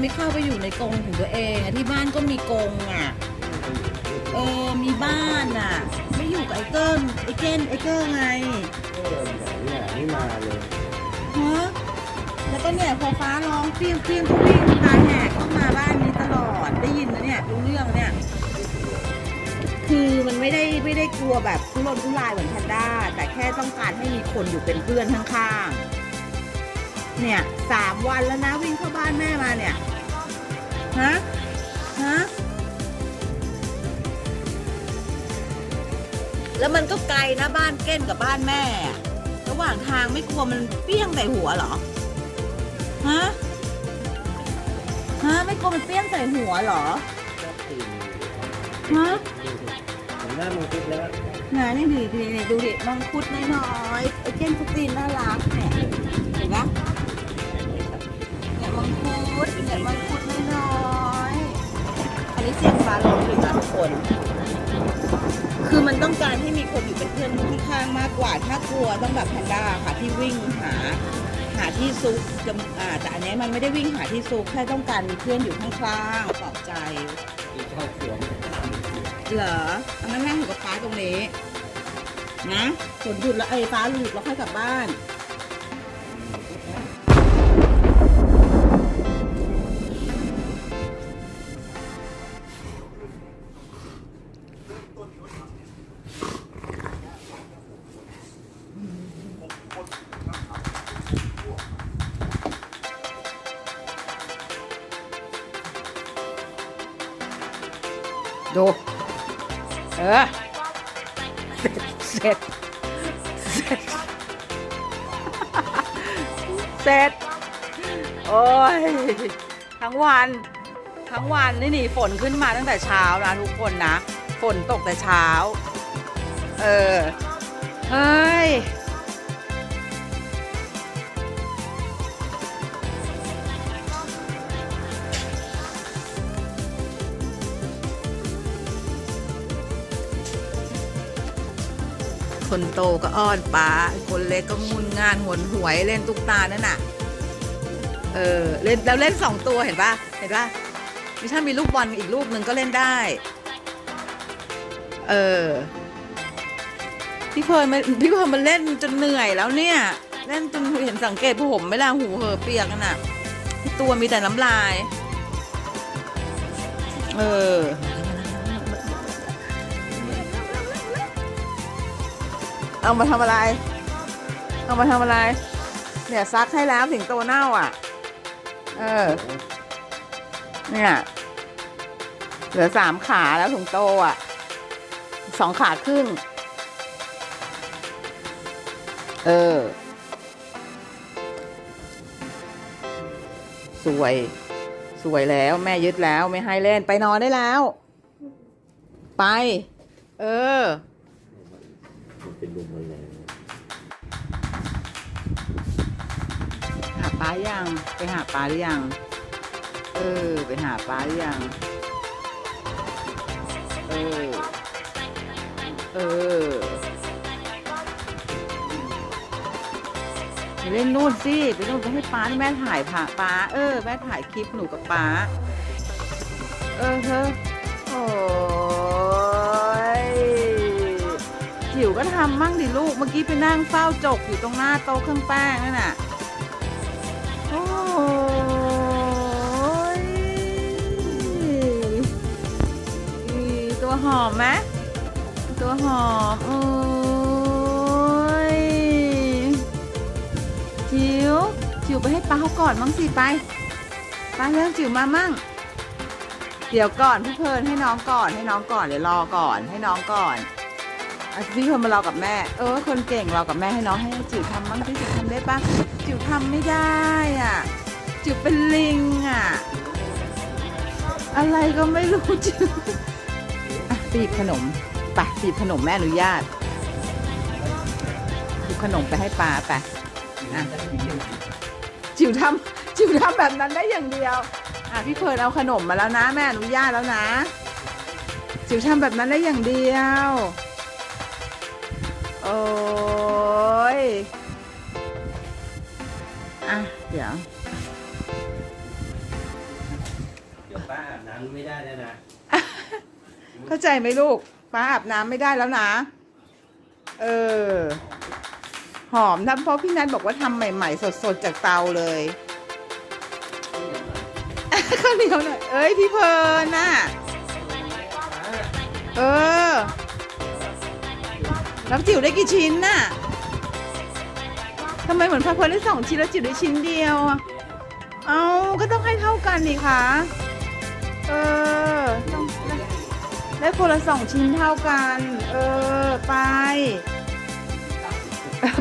ไม่เข้าไปอยู่ในกรงของตัวเองอะที่บ้านก็มีกรงอะ เออ มีบ้านอะ ไม่อยู่กับไอ้เกิ้ลไอ้เก้นไอ้เกิ้ลไง เนี่ยนี่มาเลยฮะ แล้วก็เนี่ยพอฟ้าร้องเปรี้ยงเปรี้ยงก็วิ่งตาแหกเข้ามาบ้านนี้ตลอด ได้ยินนะเนี่ยรู้เรื่องเนี่ย คือมันไม่ได้ไม่ได้กลัวแบบทุรนทุรายเหมือนแพนด้า แต่แค่ต้องการให้มีคนอยู่เป็นเพื่อนข้างๆ เนี่ยสามวันแล้วนะวิ่งเข้าบ้านแม่มาเนี่ย ฮะ ฮะ แล้วมันก็ไกลนะบ้านเก้นกับบ้านแม่อะระหว่างทางไม่กลัวมันเปี้ยงใส่หัวเหรอ ฮะ ฮะ ไม่กลัวมันเปี้ยงใส่หัวเหรอชอบตีนฮะเห็นหน้ามึงคิดแล้วไหนนี่ดูดินี่ดูดิมังคุดน้อยๆไอ้เก้นคุตีนน่ารักเนี่ย คุดเนี่ยมังคุดน้อยๆอันนี้เสียงฟ้าร้องอยู่นะทุกคน คือมันต้องการให้มีคนอยู่เป็นเพื่อนข้างมากกว่า ถ้ากลัวต้องแบบแพนด้าค่ะที่วิ่งหาหาที่ซุกจะอ่าแต่อันนี้มันไม่ได้วิ่งหาที่ซุกแค่ต้องการมีเพื่อนอยู่ข้างๆปลอบใจที่ชอบสวมเหรออันนั้นนั่งอยู่กับฟ้าตรงนี้ นะฝนหยุดแล้วไอ้ฟ้าหยุดแล้วค่อยกลับบ้าน ดู เออ เสร็จ เสร็จ เสร็จ โอ้ย ทั้งวัน ทั้งวันนี่หนีฝนขึ้นมาตั้งแต่เช้านะทุกคนนะ ฝนตกแต่เช้า เออ เฮ้ย คนโตก็อ้อนป้าคนเล็กก็งุนงานหวนหวยเล่นตุ๊กตานั่นน่ะ เออเล่นแล้วเล่นสองตัวเห็นปะเห็นปะนี่ถ้ามีลูกบอลอีกลูกหนึ่งก็เล่นได้ เออพี่เพลิร์นมันพี่เพลิร์นมันเล่นจนเหนื่อยแล้วเนี่ย เล่นจนเห็นสังเกตผู้ผมไหม่ล่ะหูเหอเปียกนั่นน่ะ ตัวมีแต่น้ำลาย เออ เอามาทำอะไร เอามาทำอะไร เนี่ยซักให้แล้วถึงโตเน่าอะ เออ เนี่ยเหลือสามขาแล้วถึงโตอะสองขาครึ่ง เออ สวย สวยแล้วแม่ยึดแล้วไม่ให้เล่นไปนอนได้แล้ว ไป เออ มันเป็นลมมันแรงหาปลายังไปหาปลาหรือยัง เออ ไปหาปลาหรือยัง เออ เออ ไปเล่นนู่นสิไปนู่นไปให้ป้าแม่ถ่ายผ่าป้าเออแม่ถ่ายคลิปหนูกับป้า เออเธอโอ้ ก็ทำมั่งดิลูก เมื่อกี้ไปนั่งเฝ้าจกอยู่ตรงหน้าโต๊ะเครื่องแป้งนั่นน่ะ โอ้ยตัวหอมไหมตัวหอมโอ้ยจิ๋วจิ๋วไปให้ป้าเขาก่อนมั่งสิไปป้าเร็วจิ๋วมามั่งเดี๋ยวก่อนพี่เพลินให้น้องก่อนให้น้องก่อนเดี๋ยวรอก่อนให้น้องก่อนอะ พี่เพลิร์นมารอกับแม่ เออ คนเก่งเรอกับแม่ให้น้องให้จิ๋วทำมั่งที่จิ๋วทำได้ปะจิ๋วทำไม่ได้อะ จิ๋วเป็นลิงอะ อะไรก็ไม่รู้จิ๋วอะปีบขนมไปปีบขนมแม่อนุญาตปีบขนมไปให้ปลาไปอะจิ๋วทำจิ๋วทำแบบนั้นได้อย่างเดียว อะพี่เพิร์นเอาขนมมาแล้วนะ แม่อนุญาตแล้วนะ จิ๋วทำแบบนั้นได้อย่างเดียว โอ้ย อะ เดี๋ยว เดี๋ยวป้าอาบน้ำไม่ได้แล้วนะ เข้าใจไหมลูก ป้าอาบน้ำไม่ได้แล้วนะ เออ หอมนะเพราะพี่นัทบอกว่าทำใหม่ ๆ สดๆ จากเตาเลยข้าวเหนียวหน่อยเอ้ย พี่เพลินน่ะ เออ แล้วจิ๋วได้กี่ชิ้นน่ะทำไมเหมือนพักเพลินได้สองชิ้นแล้วจิ๋วได้ชิ้นเดียวอะเอาก็ต้องให้เท่ากันนี่คะเออต้องได้คนละสองชิ้นเท่ากัน เออ ไป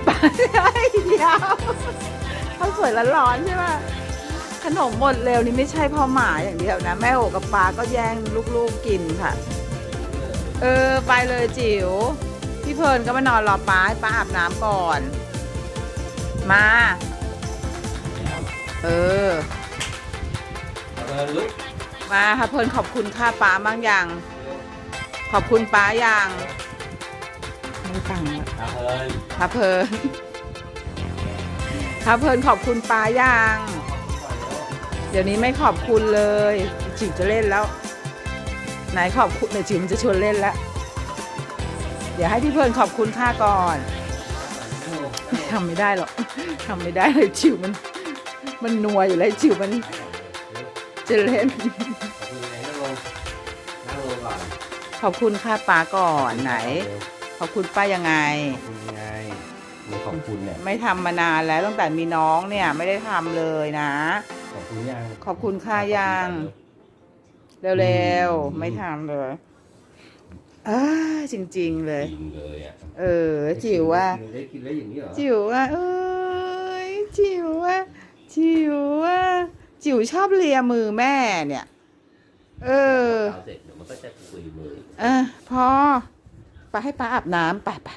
ไปเฮ้ยเดียวข้าวสวยร้อนใช่ไหมขนมหมดเร็วนี่ไม่ใช่พ่อหมาอย่างเดียวนะ แม่โอกับปาก็แย่งลูกๆกินค่ะ เออ ไปเลยจิ๋ว พี่เพลินก็มานอนรอป้าให้ป้าอาบน้ำก่อน มา เออ เออลุกมาค่ะเพลินขอบคุณค่าป้าบ้างยัง ขอบคุณป้ายังไม่ฟังอะอาเฮินพระเพลินพระเพลินขอบคุณป้ายังเดี๋ยวนี้ไม่ขอบคุณเลยจิ๋วจะเล่นแล้ว ไหนขอบคุณเดี๋ยวจิ๋วมันจะชวนเล่นแล้ว เดี๋ยวให้พี่เพลินขอบคุณค่าก่อนทำไม่ได้หรอกทำไม่ได้เลยจิ๋วมัน มันนัวอยู่เลยจิ๋วมันจะเล่นคุณไงนั่งลงนั่งลงก่อนขอบคุณค่าป้าก่อนไหน ขอบคุณป้ายังไงคุณไงมีขอบคุณเนี่ยไม่ทำมานานแล้วตั้งแต่มีน้องเนี่ยไม่ได้ทำเลยนะ ขอบคุณยังขอบคุณค่ายังเร็วๆไม่ทำเลย อ้าจริง ๆ เลยกินเลยอะเออ จิ๋วว่า ได้กินแล้วอย่างนี้เหรอจิ๋วว่าเอ้ยจิ๋วว่าจิ๋วว่าจิ๋วชอบเลียมือแม่เนี่ย เออ เอาเสร็จเดี๋ยวมันก็จะคุยมือ เออพอไปให้ป้าอาบน้ำไปไป